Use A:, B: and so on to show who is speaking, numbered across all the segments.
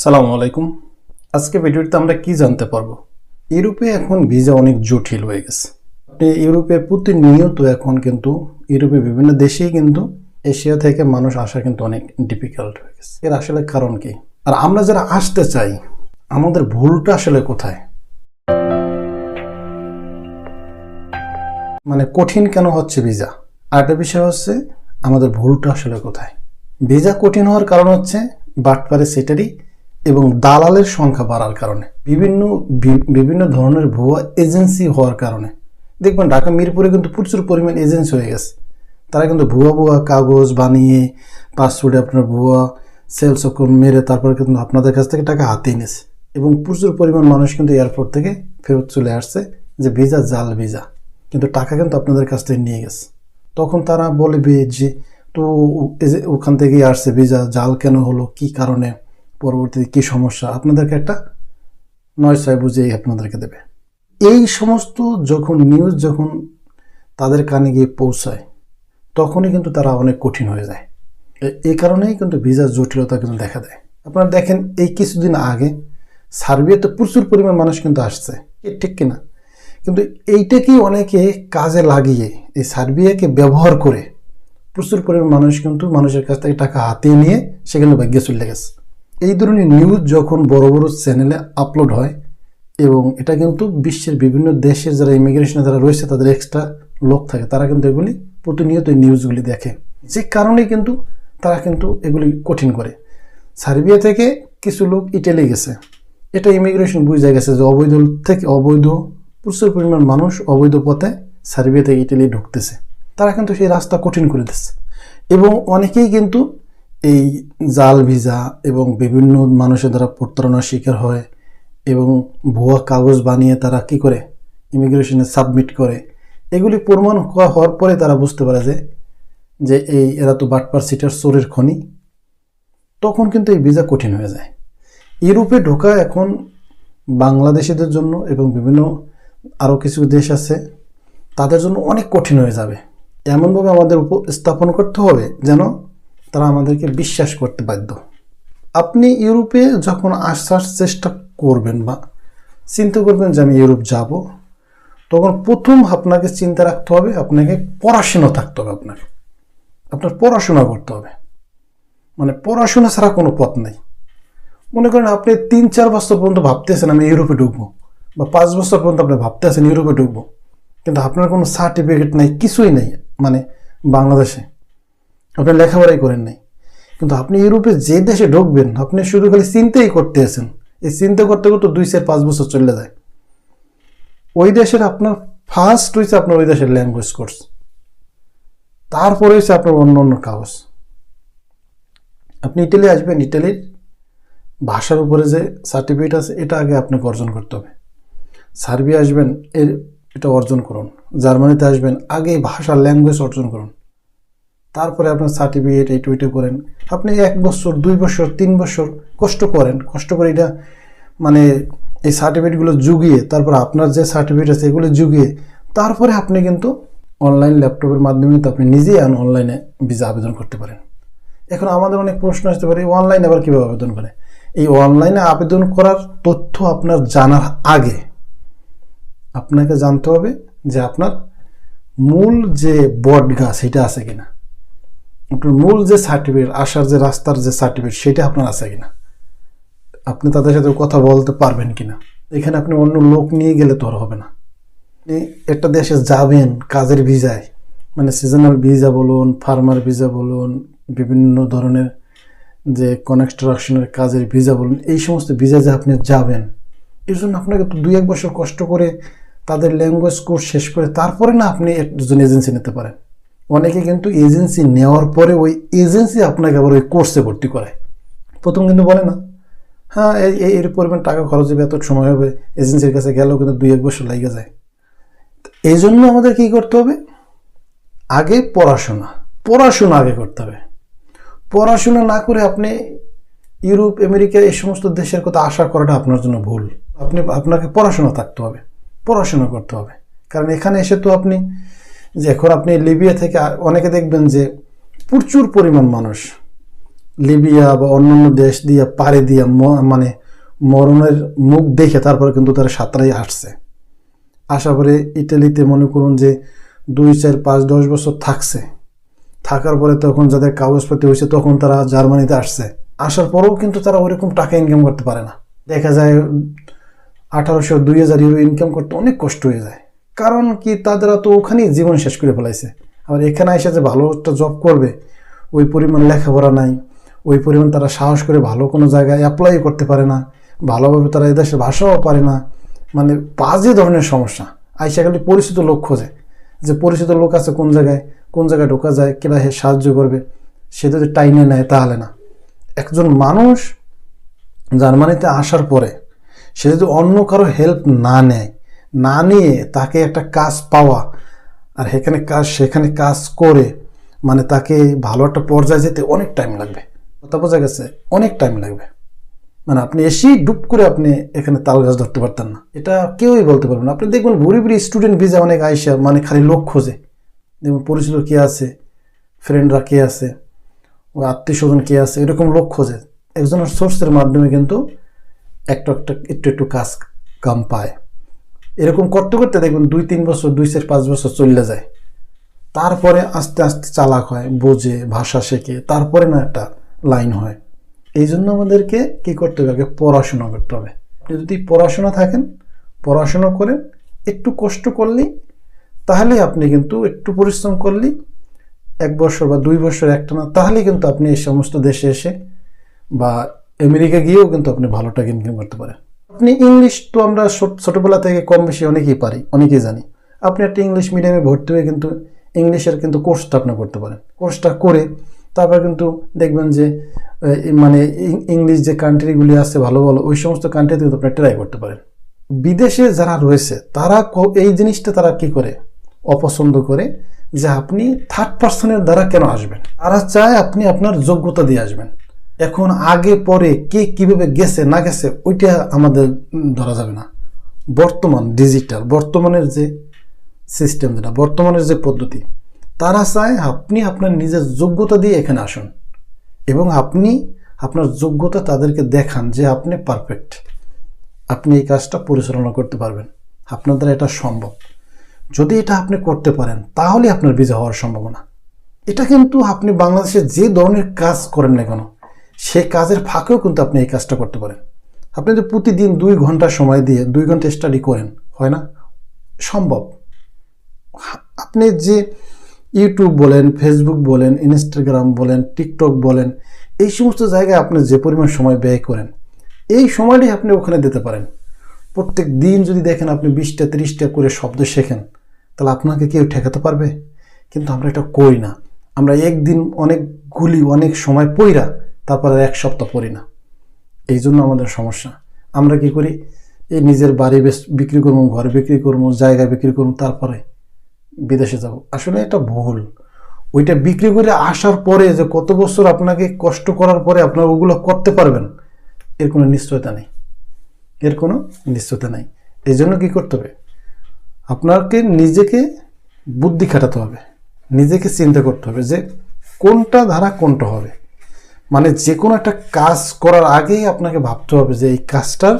A: আসসালামু আলাইকুম। আজকে ভিডিওতে আমরা কি জানতে পারব? ইউরোপে এখন ভিসা অনেক জটিল হয়ে গেছে। আপনি ইউরোপে প্রতিনিয়ত এখন কিন্তু, ইউরোপে বিভিন্ন দেশেই কিন্তু, এশিয়া থেকে মানুষ আসা কিন্তু অনেক ডিফিকাল্ট হয়ে গেছে। এর আসলে কারণ কি? আর আমরা যারা আসতে চাই, আমাদের ভুলটা আসলে কোথায়? মানে কঠিন কেন হচ্ছে ভিসা? আরেকটা বিষয় হচ্ছে, আমাদের ভুলটা আসলে কোথায়? ভিসা কঠিন হওয়ার কারণ হচ্ছে, বাটপারে সেটারই এবং দালালের সংখ্যা বাড়ার কারণে, বিভিন্ন বিভিন্ন ধরনের ভুয়া এজেন্সি হওয়ার কারণে। দেখবেন ঢাকা, মিরপুরে কিন্তু প্রচুর পরিমাণ এজেন্সি হয়ে গেছে। তারা কিন্তু ভুয়া ভুয়া কাগজ বানিয়ে পাসপোর্টে আপনার ভুয়া সেলস মেরে তারপরে কিন্তু আপনাদের কাছ থেকে টাকা হাতিয়ে নিয়েছে। এবং প্রচুর পরিমাণ মানুষ কিন্তু এয়ারপোর্ট থেকে ফেরত চলে আসছে যে ভিসা জাল ভিসা কিন্তু টাকা কিন্তু আপনাদের কাছ থেকে নিয়ে গেছে। তখন তারা বলবে যে, তো ওখান থেকেই আসছে ভিসা জাল কেন হলো? কি কারণে? পরবর্তীতে কি সমস্যা? আপনাদেরকে একটা নয় ছয় বুঝেই আপনাদেরকে দেবে। এই সমস্ত যখন নিউজ যখন তাদের কানে গিয়ে পৌঁছায়, তখনই কিন্তু তারা অনেক কঠিন হয়ে যায়। এই কারণেই কিন্তু ভিসার জটিলতা কিন্তু দেখা দেয়। আপনারা দেখেন, এই কিছুদিন আগে সার্বিয়াতে প্রচুর পরিমাণ মানুষ কিন্তু আসছে। ঠিক কিনা? কিন্তু এইটাকেই অনেকে কাজে লাগিয়ে, এই সার্বিয়াকে ব্যবহার করে প্রচুর পরিমাণ মানুষ কিন্তু মানুষের কাছ থেকে টাকা হাতিয়ে নিয়ে সেখানে ভাগ্যে চলে গেছে। এই ধরনের নিউজ যখন বড় বড় চ্যানেলে আপলোড হয় এবং এটা কিন্তু বিশ্বের বিভিন্ন দেশের যারা ইমিগ্রেশনে যারা রয়েছে, তাদের এক্সট্রা লোক থাকে, তারা কিন্তু এগুলি প্রতিনিয়ত এই নিউজগুলি দেখে। যে কারণে কিন্তু তারা কিন্তু এগুলি কঠিন করে। সার্বিয়া থেকে কিছু লোক ইটালি গেছে। এটা ইমিগ্রেশন বুঝে গেছে যে অবৈধ থেকে অবৈধ, প্রচুর পরিমাণ মানুষ অবৈধ পথে সার্বিয়া থেকে ইটালি ঢুকতেছে। তারা কিন্তু সেই রাস্তা কঠিন করে দিচ্ছে। এবং অনেকেই কিন্তু এই জাল ভিসা এবং বিভিন্ন মানুষের দ্বারা প্রতারণার শিকার হয় এবং ভুয়া কাগজ বানিয়ে তারা কি করে? ইমিগ্রেশনে সাবমিট করে। এগুলি প্রমাণ হওয়া- হওয়ার পরে তারা বুঝতে পারে যে যে এই এরা তো বাটপার সিটার চোরের খনি। তখন কিন্তু এই ভিসা কঠিন হয়ে যায়। ইউরোপে ঢোকা এখন বাংলাদেশিদের জন্য এবং বিভিন্ন আরও কিছু দেশ আছে, তাদের জন্য অনেক কঠিন হয়ে যাবে। এমনভাবে আমাদের উপস্থাপন করতে হবে যেন তারা আমাদেরকে বিশ্বাস করতে বাধ্য। আপনি ইউরোপে যখন আসার চেষ্টা করবেন বা চিন্তা করবেন যে আমি ইউরোপ যাব, তখন প্রথম আপনাকে চিন্তা রাখতে হবে, আপনাকে পড়াশোনা থাকতে হবে আপনাকে আপনার পড়াশোনা করতে হবে। মানে পড়াশোনা ছাড়া কোনো পথ নেই। মনে করেন আপনি তিন, চার বছর পর্যন্ত ভাবতেছেন আমি ইউরোপে ঢুকবো, বা পাঁচ বছর পর্যন্ত আপনি ভাবতেছেন ইউরোপে ঢুকবো, কিন্তু আপনার কোনো সার্টিফিকেট নাই, কিছুই নেই মানে বাংলাদেশে। আপনি লেখাপড়াই করেন নাই। কিন্তু আপনি ইউরোপে যে দেশে ঢুকবেন, আপনি শুধু খালি চিন্তাই করতে আছেন। এই চিন্তা করতে করতে দুই চার পাঁচ বছর চলে যায়। ওই দেশের আপনার ফার্স্ট হয়েছে আপনার ওই দেশের ল্যাঙ্গুয়েজ কোর্স তারপরে হচ্ছে আপনার অন্য অন্য কাগজ। আপনি ইটালি আসবেন ইটালির ভাষার উপরে যে সার্টিফিকেট আছে, এটা আগে আপনাকে অর্জন করতে হবে। সার্বিয়া আসবেন, এর এটা অর্জন করুন। জার্মানিতে আসবেন, আগে ভাষার ল্যাঙ্গুয়েজ অর্জন করুন। তারপরে আপনার সার্টিফিকেট এই টুইটে করেন। আপনি এক বছর, দুই বছর, তিন বছর কষ্ট করেন। কষ্ট করে এটা মানে এই সার্টিফিকেটগুলো জুগিয়ে, তারপর আপনার যে সার্টিফিকেট আছে এগুলো জুগিয়ে, তারপরে আপনি কিন্তু অনলাইন ল্যাপটপের মাধ্যমে তো আপনি নিজেই অনলাইনে ভিসা আবেদন করতে পারেন। এখন আমাদের অনেক প্রশ্ন আসতে পারে অনলাইনে আবার কীভাবে আবেদন করে? এই অনলাইনে আবেদন করার তথ্য আপনার জানার আগে আপনাকে জানতে হবে যে আপনার মূল যে বট গাছ সেটা আছে কিনা? আপনার মূল যে সার্টিফিকেট আসার যে রাস্তার যে সার্টিফিকেট সেটা আপনার আছে কিনা? আপনি তাদের সাথে কথা বলতে পারবেন কিনা? এখানে আপনি অন্য লোক নিয়ে গেলে তো আর হবে না। একটা দেশে যাবেন, কাজের ভিজায় মানে সিজনাল ভিসা বলুন ফার্মার ভিসা বলুন, বিভিন্ন ধরনের যে কনস্ট্রাকশনের কাজের ভিসা বলুন, এই সমস্ত ভিসা যে আপনি যাবেন, এর জন্য আপনাকে তো দুই এক বছর কষ্ট করে তাদের ল্যাঙ্গুয়েজ কোর্স শেষ করে তারপরে না আপনি একজন এজেন্সি নিতে পারেন। অনেকে কিন্তু এজেন্সি নেওয়ার পরে ওই এজেন্সি আপনাকে আবার ওই কোর্সে ভর্তি করায়। প্রথম কিন্তু বলে না। হ্যাঁ এই এর পরিমাণ টাকা খরচ হবে, এত সময় হবে এজেন্সির কাছে গেলেও কিন্তু দুই, এক বছর লেগে যায়। এই জন্য আমাদের কী করতে হবে? আগে পড়াশোনা পড়াশোনা আগে করতে হবে। পড়াশোনা না করে আপনি ইউরোপ, আমেরিকা, এই সমস্ত দেশের কথা আশা করাটা আপনার জন্য ভুল। আপনি, আপনাকে পড়াশোনা থাকতে হবে, পড়াশোনা করতে হবে। কারণ এখানে এসে তো আপনি যে এখন আপনি লিবিয়া থেকে অনেকে দেখবেন যে প্রচুর পরিমাণ মানুষ লিবিয়া বা অন্যান্য দেশ দিয়ে পাড়ি দিয়ে মানে মরণের মুখ দেখে তারপরে কিন্তু তারা সাঁতরাই আসছে। আশা করে ইটালিতে মনে করুন যে দুই, চার, পাঁচ, দশ বছর থাকছে। থাকার পরে তখন যাদের কাগজপাতি হয়েছে তখন তারা জার্মানিতে আসছে। আসার পরেও কিন্তু তারা ওইরকম টাকা ইনকাম করতে পারে না। দেখা যায় আঠারোশো, দুই হাজার ইউরো ইনকাম করতে অনেক কষ্ট হয়ে যায়। কারণ কি? তাদেরা তো ওখানেই জীবন শেষ করে ফেলাইছে। আবার এখানে এসে যে ভালো একটা জব করবে, ওই পরিমাণ লেখাপড়া নাই, ওই পরিমাণ তারা সাহস করে ভালো কোনো জায়গায় অ্যাপ্লাই করতে পারে না, ভালোভাবে তারা এদেশের ভাষাও পারে না মানে বাজে ধরনের সমস্যা। আইসা খালি পরিচিত লোক খোঁজে, যে পরিচিত লোক আছে কোন জায়গায় কোন জায়গায় ঢোকা যায়, কেরা হে সাহায্য করবে, সে যদি টাইনে নেয় তাহলে না। একজন মানুষ জার্মানিতে আসার পরে, সে যদি অন্য কারও হেল্প না নেয় না নিয়ে তাকে একটা কাজ পাওয়া আর সেখানে কাজ সেখানে কাজ করে মানে তাকে ভালো একটা পর্যায়ে যেতে অনেক টাইম লাগবে। কথা বোঝা গেছে? অনেক টাইম লাগবে। মানে আপনি এসেই ডুব করে আপনি এখানে তাল গাছ ধরতে পারতেন না। এটা কেউই বলতে পারবেন আপনি দেখবেন ভুরি ভুরি স্টুডেন্ট ভিজা অনেক আইসা মানে খালি লোক খোঁজে। দেখুন পরিচিত কে আছে ফ্রেন্ডরা কে আছে ও আত্মীয় স্বজন কে আছে, এরকম লোক খোঁজে। একজনের সোর্সের মাধ্যমে কিন্তু একটা একটা, একটু একটু কাজ কাম পায়। এরকম করতে করতে দেখবেন দুই, তিন বছর, দুই চার, পাঁচ বছর চলে যায়। তারপরে আস্তে আস্তে চালাক হয়, বোঝে, ভাষা শেখে, তারপরে না একটা লাইন হয়। এই জন্য আমাদেরকে কী করতে হবে? আগে পড়াশোনা করতে হবে। আপনি যদি পড়াশোনা থাকেন, পড়াশোনা করেন, একটু কষ্ট করলেই, তাহলে আপনি কিন্তু একটু পরিশ্রম করলেই, এক বছর বা দুই বছর একটা না তাহলে কিন্তু আপনি এই সমস্ত দেশে এসে বা আমেরিকা গিয়েও কিন্তু আপনি ভালো টাকা ইনকাম করতে পারেন। আপনি ইংলিশ তো আমরা ছোট- ছোটবেলা থেকে কম বেশি অনেকেই পারি, অনেকেই জানি। আপনি একটা ইংলিশ মিডিয়ামে ভর্তি হয়ে কিন্তু ইংলিশের কিন্তু কোর্সটা আপনি করতে পারেন। কোর্সটা করে তারপর কিন্তু দেখবেন যে মানে ইংলিশ যে কান্ট্রিগুলি আছে ভালো ভালো, ওই সমস্ত কান্ট্রিতে কিন্তু আপনি ট্রাই করতে পারেন। বিদেশে যারা রয়েছে, তারা এই জিনিসটা তারা কি করে? অপছন্দ করে যে আপনি থার্ড পার্সনের দ্বারা কেন আসবেন? তারা চায় আপনি আপনার যোগ্যতা দিয়ে আসবেন। এখন আগে, পরে কে কীভাবে গেছে, না গেছে, ওইটা আমাদের ধরা যাবে না। বর্তমান ডিজিটাল বর্তমানের যে সিস্টেম যেটা, বর্তমানের যে পদ্ধতি, তারা চায় আপনি আপনার নিজের যোগ্যতা দিয়ে এখানে আসুন এবং আপনি আপনার যোগ্যতা তাদেরকে দেখান যে আপনি পারফেক্ট আপনি এই কাজটা পরিচালনা করতে পারবেন। আপনার দ্বারা এটা সম্ভব। যদি এটা আপনি করতে পারেন, তাহলে আপনার ভিসা হওয়ার সম্ভাবনা। এটা কিন্তু আপনি বাংলাদেশে যে ধরনের কাজ করেন না কেন সে কাজের ফাঁকেও কিন্তু আপনি এই কাজটা করতে পারেন। আপনি যদি প্রতিদিন দুই ঘণ্টা সময় দিয়ে দুই ঘণ্টা স্টাডি করেন, হয় না? সম্ভব। আপনি যে ইউটিউব বলেন ফেসবুক বলেন ইনস্টাগ্রাম বলেন টিকটক বলেন, এই সমস্ত জায়গায় আপনি যে পরিমাণ সময় ব্যয় করেন, এই সময়টি আপনি ওখানে দিতে পারেন। প্রত্যেক দিন যদি দেখেন আপনি বিশটা, তিরিশটা করে শব্দ শেখেন, তাহলে আপনাকে কেউ ঠেকাতে পারবে? কিন্তু আমরা এটা করি না। আমরা একদিন অনেকগুলি অনেক সময় পইরা তারপরে এক সপ্তাহ পরি না। এই জন্য আমাদের সমস্যা। আমরা কি করি? এই নিজের বাড়ি বেশ বিক্রি করব, ঘর বিক্রি করব, জায়গা বিক্রি করব, তারপরে বিদেশে যাব। আসলে এটা ভুল। ওইটা বিক্রি করে আসার পরে যে কত বছর আপনাকে কষ্ট করার পরে আপনার ওগুলো করতে পারবেন, এর কোনো নিশ্চয়তা নেই। এর কোনো নিশ্চয়তা নেই। এই জন্য কী করতে হবে? আপনাকে নিজেকে বুদ্ধি খাটাতে হবে। নিজেকে চিন্তা করতে হবে যে কোনটা ধারা কোনটা হবে। মানে যে কোনো একটা কাজ করার আগেই আপনাকে ভাবতে হবে যে এই কাজটার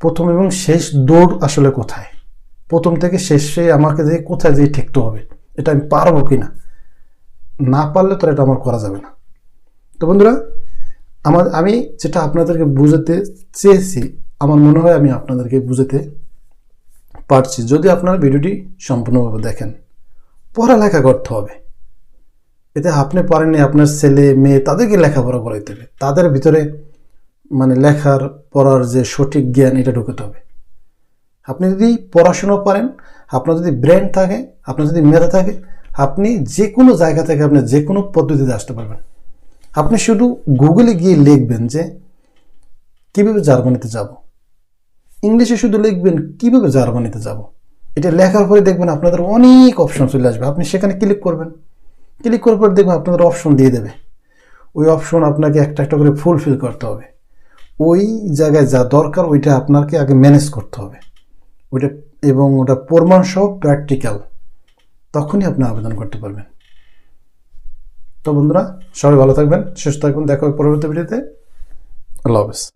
A: প্রথম এবং শেষ দৌড় আসলে কোথায়? প্রথম থেকে শেষে আমাকে যে কোথায় যেয়ে ঠেকতে হবে, এটা আমি পারব কি না না পারলে তো এটা আমার করা যাবে না। তো বন্ধুরা, আমার, আমি যেটা আপনাদেরকে বুঝাতে চেয়েছি, আমার মনে হয় আমি আপনাদেরকে বুঝাতে পারছি। যদি আপনারা ভিডিওটি সম্পূর্ণভাবে দেখেন, পড়ালেখা করতে হবে। এতে আপনি পারেননি আপনার ছেলে, মেয়ে, তাদেরকে লেখাপড়া করাইতে হবে। তাদের ভিতরে মানে লেখার, পড়ার যে সঠিক জ্ঞান, এটা ঢুকাতে হবে। আপনি যদি পড়াশুনো পারেন, আপনার যদি ব্রেন থাকে, আপনার যদি মেধা থাকে, আপনি যে কোনো জায়গা থেকে আপনি যে কোনো পদ্ধতিতে আসতে পারবেন। আপনি শুধু গুগলে গিয়ে লিখবেন যে, কীভাবে জার্মানিতে যাব? ইংলিশে শুধু লিখবেন, কীভাবে জার্মানিতে যাব? এটা লেখার পরে দেখবেন আপনাদের অনেক অপশন চলে আসবে। আপনি সেখানে ক্লিক করবেন। ক্লিক করার পর দেখবেন আপনাদের অপশন দিয়ে দেবে। ওই অপশন আপনাকে একটা একটা করে ফুলফিল করতে হবে। ওই জায়গায় যা দরকার ওইটা আপনাকে আগে ম্যানেজ করতে হবে। ওইটা এবং ওটা প্রমাণ সহ প্র্যাকটিক্যাল তখনই আপনি আবেদন করতে পারবেন। তো বন্ধুরা, সবাই ভালো থাকবেন, সুস্থ থাকবেন দেখা হবে পরবর্তী ভিডিওতে। আল্লাহ হাফেজ।